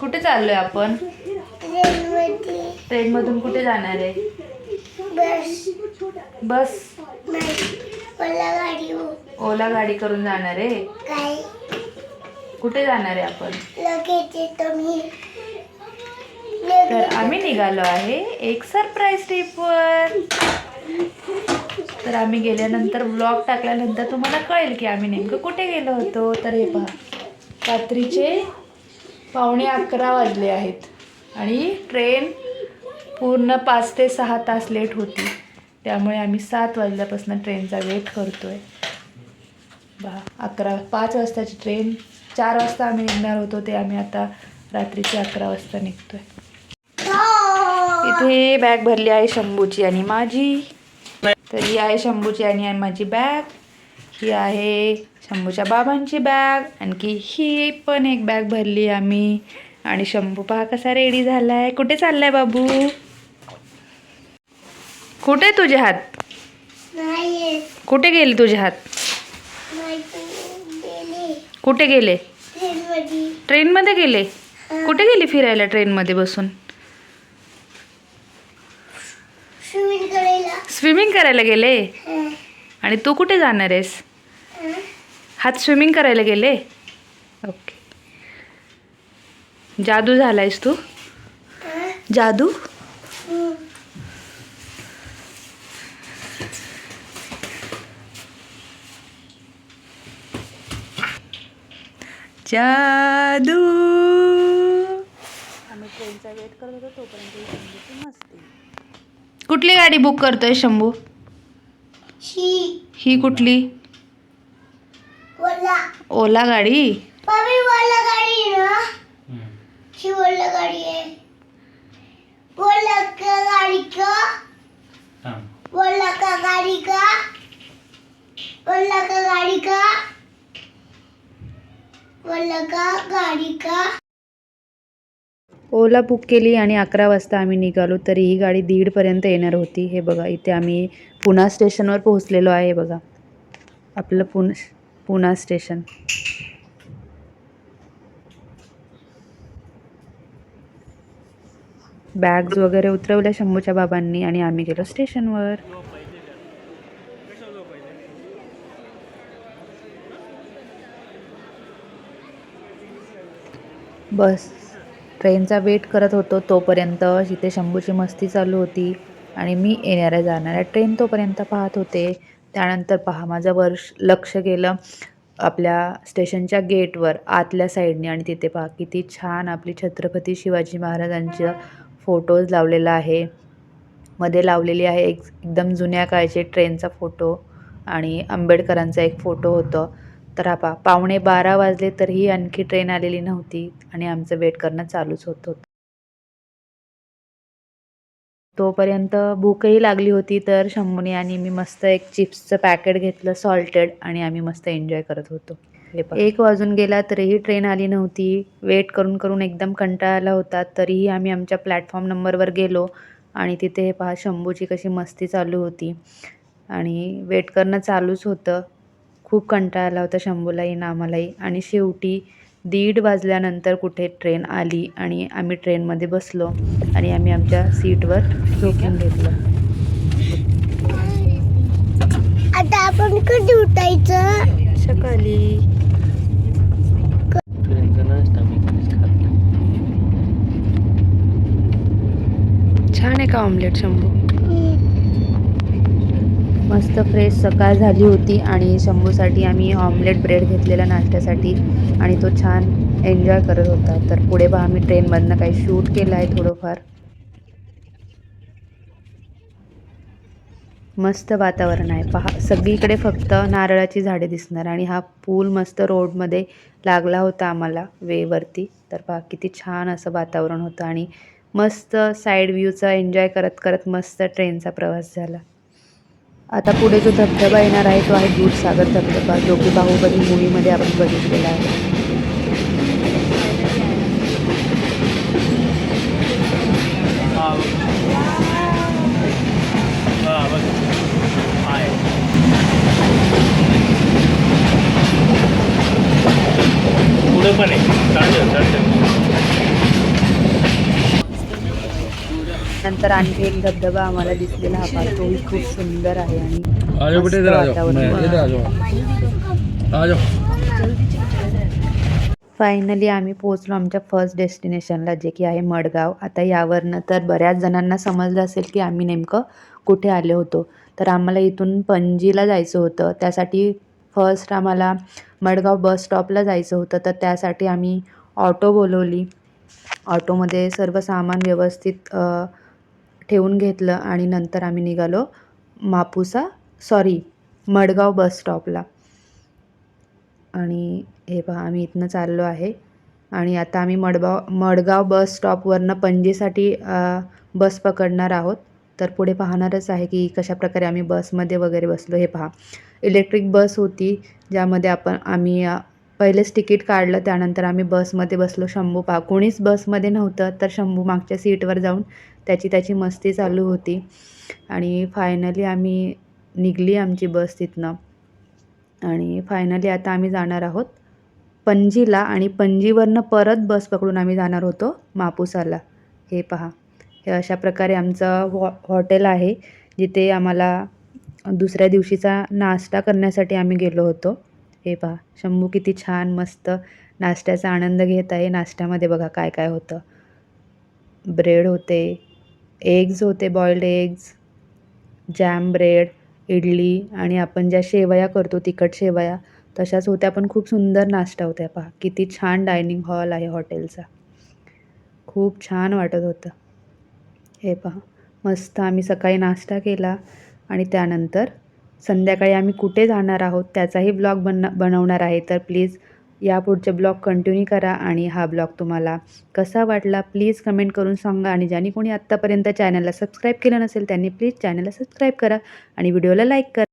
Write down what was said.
कुठे चाललोय आपण? ट्रेन मधून कुठे जाणार आहे? बस. मला गाडी हो. ओला गाडी करून जाणार आहे? कुठे जाणार आहे आपण? तर आम्ही निघालो आहे एक सरप्राईज ट्रिपवर तर आम्ही गेल्यानंतर ब्लॉग टाकल्यानंतर तुम्हाला कळेल की आम्ही नेमकं कुठे गेलो होतो. तर हे पहा रात्रीचे पावणे अकरा वाजले आहेत. आणि ट्रेन पूर्ण पाच ते सहा तास लेट होती. त्यामुळे आम्ही सात वाजल्यापासून ट्रेनचा वेट करतोय बा अकरा पाच वाजताची ट्रेन चार वाजता आम्ही निघणार होतो ते आम्ही आता रात्रीचे अकरा वाजता निघतोय. इथे बॅग भरली आहे शंभूची आणि माझी. तर ही आहे शंभूची आणि माझी बॅग ही आहे. शंभूच्या बाबांची बॅग आणखी ही पण एक बॅग भरली आम्ही. आणि शंभू पहा कसा रेडी झालाय. कुठे चाललाय बाबू? कुठे तुझे हात? नाही कुठे गेले तुझे हात? कुठे गेले? ट्रेनमध्ये. गेले? कुठे गेली फिरायला ट्रेनमध्ये बसून? स्विमिंग करायला. स्विमिंग करायला गेले? आणि तू कुठे जाणार आहेस? हात स्विमिंग करायला गेले? ओके जादू झालायस तू? जादू? जादू. आम्ही ट्रेनचा वेट करत होतो तोपर्यंत मस्ती. कुठली गाडी बुक करतोय शंभू? ही. ही कुठली? ओला. ओला गाडी? पापी ओला गाडी आहे ना? ही ओला गाडी आहे. ओला का गाडी का? ओला का गाडी का? ओला का गाडी का? ओला का गाडी का? ओला बुक केली आणि अकरा वाजता आम्ही निघालो तरी ही गाडी दीडपर्यंत येणार होती. हे बघा इथे आम्ही पुणा स्टेशनवर पोहोचलेलो आहे बघा. आपलं पुण पुणा स्टेशन. बॅग्स वगैरे उतरवल्या शंभूच्या बाबांनी आणि आम्ही गेलो स्टेशनवर. बस ट्रेनचा वेट करत होतो तोपर्यंत. इथे शंभूची मस्ती चालू होती आणि मी येणाऱ्या जाणाऱ्या ट्रेन तोपर्यंत पाहत होते. त्यानंतर पहा माझं वर्ष लक्ष गेलं आपल्या स्टेशनच्या गेटवर आतल्या साईडने. आणि तिथे पहा किती छान आपली छत्रपती शिवाजी महाराजांचं फोटोज लावलेला आहे. मध्ये लावलेली आहे एक एकदम जुन्या काळचे ट्रेनचा फोटो आणि आंबेडकरांचा एक फोटो होतं. तर हा पा पावणे बारा वाजले तरीही आणखी ट्रेन आलेली नव्हती आणि आमचं वेट करणं चालूच होत होतं. तोपर्यंत भूकही लागली होती तर शंभूने आणि मी मस्त एक चिप्सचं पॅकेट घेतलं सॉल्टेड आणि आम्ही मस्त एन्जॉय करत होतो. एक वाजून गेला तरीही ट्रेन आली नव्हती. वेट करून करून एकदम कंटाळा आला होता तरीही आम्ही आमच्या प्लॅटफॉर्म नंबरवर गेलो आणि तिथे हे पहा शंभूची कशी मस्ती चालू होती. आणि वेट करणं चालूच होतं. खूप कंटाळा आला होता शंभूलाही ना आम्हालाही आणि शेवटी दीड वाजल्यानंतर कुठे ट्रेन आली आणि आम्ही ट्रेनमध्ये बसलो आणि आम्ही आमच्या सीटवर झोपून घेतलं. आता आपण कधी उठायचं? सकाळी. छान आहे का ऑमलेट शंभू? मस्त फ्रेश सकाळ झाली होती आणि शंभूसाठी आम्ही ऑमलेट ब्रेड घेतलेला नाश्त्यासाठी आणि तो छान एन्जॉय करत होता. तर पुढे बा आम्ही ट्रेनमधनं काही शूट केलं आहे थोडंफार. मस्त वातावरण आहे. पहा सगळीकडे फक्त नारळाची झाडे दिसणार आणि हा पूल मस्त रोडमध्ये लागला होता आम्हाला वेवरती. तर पहा किती छान असं वातावरण होतं आणि मस्त साईड व्ह्यूचा एन्जॉय करत करत मस्त ट्रेनचा प्रवास झाला. आता पुढे जो धबधबा येणार आहे तो आहे दूधसागर धबधबा जो की बाहुबली मूवीमध्ये आपण बघितलेला आहे. पुढे पण आहे. त्यानंतर आणखी एक धबधबा आम्हाला दिसलेला हा पहा तोही खूप सुंदर आहे आणि वातावरण. मैं इधर आ जाओ आ जाओ फायनली आम्ही पोहोचलो आमच्या फर्स्ट डेस्टिनेशनला जे की आहे मडगाव. आता यावरनं तर बऱ्याच जणांना समजलं असेल की आम्ही नेमकं कुठे आले होतो. तर आम्हाला इथून पणजीला जायचं होतं. त्यासाठी फर्स्ट आम्हाला मडगाव बस स्टॉपला जायचं होतं. तर त्यासाठी आम्ही ऑटो बोलवली. ऑटोमध्ये सर्व सामान व्यवस्थित ठेवून घेतलं आणि नंतर आम्ही निघालो मापुसा सॉरी मडगाव बस स्टॉपला आणि हे पहा आम्ही इथनं चाललो आहे. आणि आता आम्ही मडगाव मडगाव बस स्टॉपवरनं पणजीसाठी बस पकडणार आहोत. तर पुढे पाहणारच आहे की कशाप्रकारे आम्ही बसमध्ये वगैरे बसलो. हे पहा इलेक्ट्रिक बस होती ज्यामध्ये आपण आम्ही पहिलेच तिकीट काढलं त्यानंतर आम्ही बसमध्ये बसलो. शंभू पा कोणीच बसमध्ये नव्हतं तर शंभू मागच्या सीटवर जाऊन त्याची त्याची मस्ती चालू होती. आणि फायनली आम्ही निघली आमची बस तिथनं. आणि फायनली आता आम्ही जाणार आहोत पणजीला आणि पणजीवरनं परत बस पकडून आम्ही जाणार होतो मापुसाला. हे पहा हे अशा प्रकारे आमचं हॉ हॉटेल आहे जिथे आम्हाला दुसऱ्या दिवशीचा नाश्ता करण्यासाठी आम्ही गेलो होतो. हे पहा शंभू किती छान मस्त नाश्त्याचा आनंद घेत आहे. नाश्त्यामध्ये बघा काय काय होतं. ब्रेड होते एग्ज होते boiled eggs jam bread idli आणि आपण ज्या शेवया करतो तिखट शेवया तशाच होत्या. पण खूप सुंदर नाश्ता होत्या पहा. किती छान डायनिंग हॉल आहे हॉटेलचा. खूप छान वाटत होतं. हे पहा मस्त आम्ही सकाळी नाश्ता केला आणि त्यानंतर संध्याकाळी आम्ही कुठे जाणार आहोत त्याचाही ब्लॉग बन बनवणार आहे. तर प्लीज यापुढचे ब्लॉग कंटिन्यू करा आणि हा ब्लॉग तुम्हाला कसा वाटला प्लीज कमेंट करून सांगा. आणि ज्यांनी कोणी आत्तापर्यंत चॅनलला सबस्क्राईब केलं नसेल त्यांनी प्लीज चॅनलला सबस्क्राईब करा आणि व्हिडिओला लाईक करा.